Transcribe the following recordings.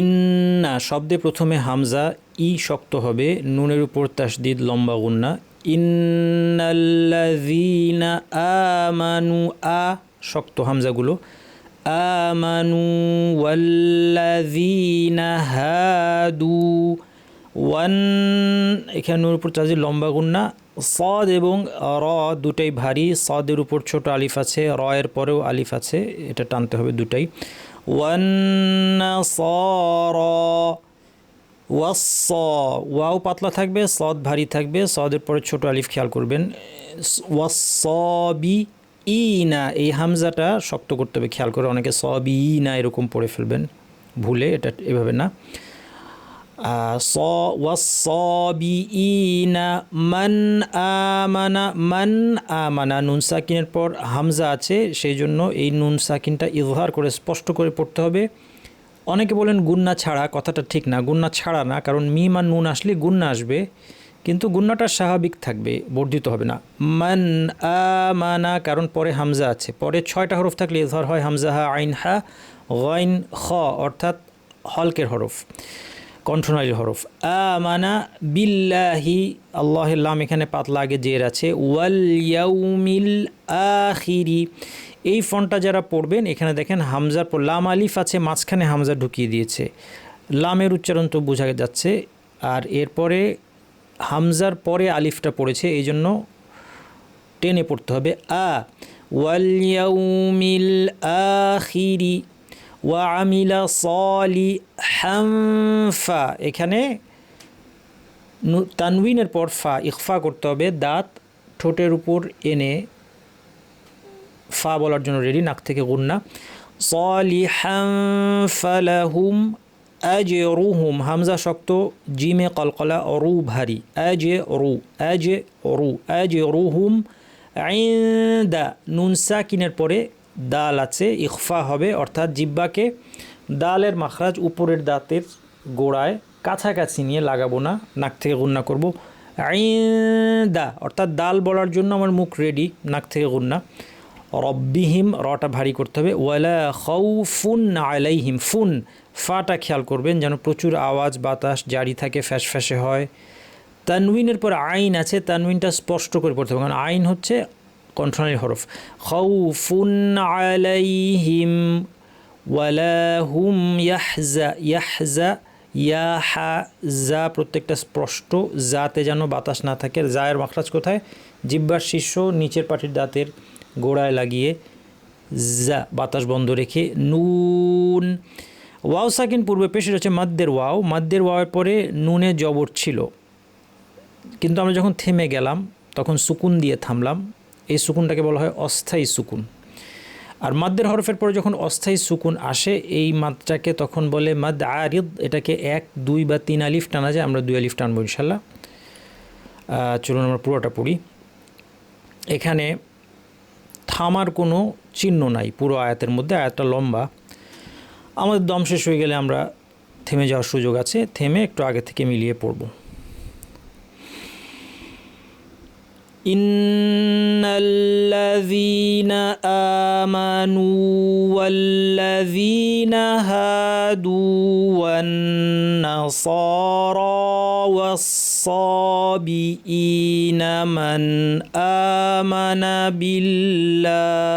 ইন্না শব্দে প্রথমে হামজা, ই শক্ত হবে, নুনের উপর তাসদিদ লম্বা গুন্না। ইন্নাল্লাযীনা আমানু, আ শক্ত হামজাগুলো। আমানু ওয়াল্লাযীনা হাদু, ওয়ান, এখানে নুনের উপর তাসদিদ লম্বা গুন্না। সদ এবং র দুটাই ভারী, সদের উপর ছোট আলিফ আছে, র এর পরেও আলিফ আছে, এটা টানতে হবে দুটাই। ওয়াও পাতলা থাকবে, সদ ভারী থাকবে, সদের পরে ছোট আলিফ খেয়াল করবেন। ই না এই হামজাটা শক্ত করতে হবে, খেয়াল করে অনেকে সবই না এরকম পড়ে ফেলবেন, ভুলে, এটা এভাবে না। স ওয়াসবিইনা মান আমানা মান আমানা, নুন সাকিনের পর হামজা আছে, সেই জন্য এই নুন সাকিনটা ইজহার করে স্পষ্ট করে পড়তে হবে। অনেকে বলেন গুন্না ছাড়া, কথাটা ঠিক না, গুন্না ছাড়া না, কারণ মিম আর নুন আসলে গুন্না আসবে, কিন্তু গুন্নাটা স্বাভাবিক থাকবে, বর্ধিত হবে না। মান আমানা, কারণ পরে হামজা আছে। পরে ছয়টা হরফ থাকলে ইজহার হয় হামজা হা, আইন হা, গাইন খ, অর্থাৎ হলকের হরফ। কণ্ঠনালী হরফ। আমানা বিল্লাহি, আল্লাহের লাম এখানে পাতলা আগে জের আছে। ওয়াল ইয়াউমিল আখিরি। এই ফন্টটা যারা পড়বেন, এখানে দেখেন হামজার পর লাম আলিফ আছে, মাঝখানে হামজা ঢুকিয়ে দিয়েছে। লামের উচ্চারণ তো বোঝা যাচ্ছে। আর এরপরে হামজার পরে আলিফটা পড়েছে এই জন্য টেনে পড়তে হবে। আ, ওয়াল ইয়াউমিল আখিরি। ওয়া আমিলা সলি হামফা এখানে তানউইনের পর ফা ইকফা করতে হবে, দাঁত ঠোঁটের উপর এনে ফা বলার জন্য রেডি নাক থেকে গুন্না। সলিহাম ফালাহুম আজে রুহুম হামজা শক্ত, জিমে কলকলা রু ভারী। আজে রু আজে রু আজে রুহুম আইন্দা নুন সাকিনের পরে দাল আছে ইকফা হবে, অর্থাৎ জিব্বাকে দালের মাখরাজ উপরের দাঁতের গোড়ায় কাছাকাছি নিয়ে লাগাবো না, নাক থেকে গুন্না করব। আইন্দা, অর্থাৎ দাল বলার জন্য আমার মুখ রেডি নাক থেকে গুন্না। রব্বিহিম, রটা ভারী করতে হবে। ওয়ালা খৌফুন আলাইহিম, ফুন, ফাটা খেয়াল করবেন যেন প্রচুর আওয়াজ, বাতাস, জারি থাকে ফ্যাস ফ্যাসে হয়। তানউইনের পর আইন আছে তানউইনটা স্পষ্ট করে পড়তে হবে, কারণ আইন হচ্ছে কণ্ঠনালী হরফ খৌফুন আলাইহিম ওয়ালা হুম ইয়াহজা ইয়াহজা ইয়া জা প্রত্যেকটা স্পষ্ট, যাতে যেন বাতাস না থাকে। জায়ের মাখরাজ কোথায়? জিব্বার শীর্ষ নিচের পাটির দাঁতের গোড়ায় লাগিয়ে যা, বাতাস বন্ধ রেখে নুন। ওয়াও সাকিন পূর্বে পেশের হচ্ছে মাদ্দের ওয়াও। মাদ্দের ওয়াওয়ের পরে নুনে জবর ছিল। কিন্তু আমরা যখন থেমে গেলাম, তখন সুকুন দিয়ে থামলাম। এই সুকুনটাকে বলা হয় অস্থায়ী সুকুন। আর মাদ্দের হরফের পরে যখন অস্থায়ী সুকুন আসে, এই মাদটাকে তখন বলে মাদ আরিদ। এটাকে এক, দুই বা তিন আলিফ টানা যায়, আমরা দুই আলিফ টানবো ইনশাল্লাহ চলুন আমরা পুরোটা পড়ি। এখানে থামার কোনো চিহ্ন নাই, পুরো আয়াতের মধ্যে, আয়াতটা লম্বা। আমাদের দম শেষ হয়ে গেলে আমরা থেমে যাওয়ার সুযোগ আছে, থেমে একটু আগে থেকে মিলিয়ে পড়ব। إن الذين آمنوا والذين هادوا والنصارى والصابئين من آمن بالله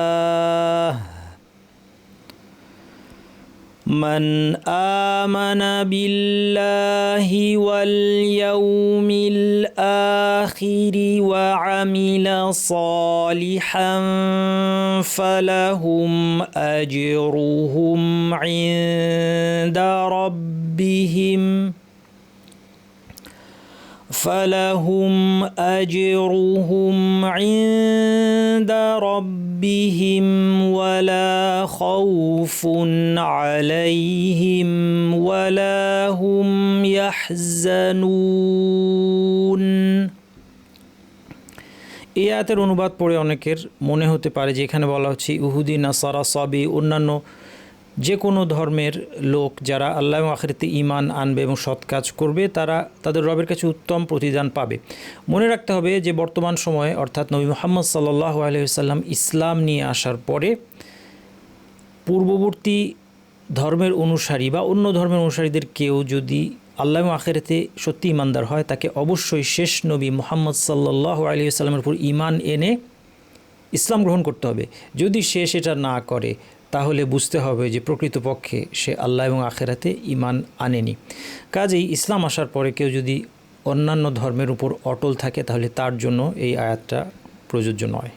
من آمن بالله واليوم الآخر وعمل صالحا فلهم أجرهم عند ربهم فلهم أجرهم عند ربهم ولا خوف عليهم ولا هم يحزنون এই আয়াতের অনুবাদ পড়ে অনেকের মনে হতে পারে যে এখানে বলা হচ্ছে ইহুদি নাসারা সবই অন্যান্য যে কোনো ধর্মের লোক যারা আল্লাহ আখেরাতে ইমান আনবে এবং সৎ কাজ করবে, তারা তাদের রবের কাছে উত্তম প্রতিদান পাবে। মনে রাখতে হবে যে বর্তমান সময়ে, অর্থাৎ নবী মোহাম্মদ সাল্লাহ আলহিসাল্লাম ইসলাম নিয়ে আসার পরে, পূর্ববর্তী ধর্মের অনুসারী বা অন্য ধর্মের অনুসারীদের কেউ যদি আল্লাহ আখেরাতে সত্যি ইমানদার হয়, তাকে অবশ্যই শেষ নবী মোহাম্মদ সাল্লাহ আলী সাল্লামের উপর ইমান এনে ইসলাম গ্রহণ করতে হবে। যদি সে সেটা না করে তাহলে বুঝতে হবে যে প্রকৃতপক্ষে সে আল্লাহ এবং আখেরাতে ইমান আনেনি। কাজেই ইসলাম আসার পরে কেউ যদি অন্যান্য ধর্মের উপর অটল থাকে, তাহলে তার জন্য এই আয়াতটা প্রযোজ্য নয়।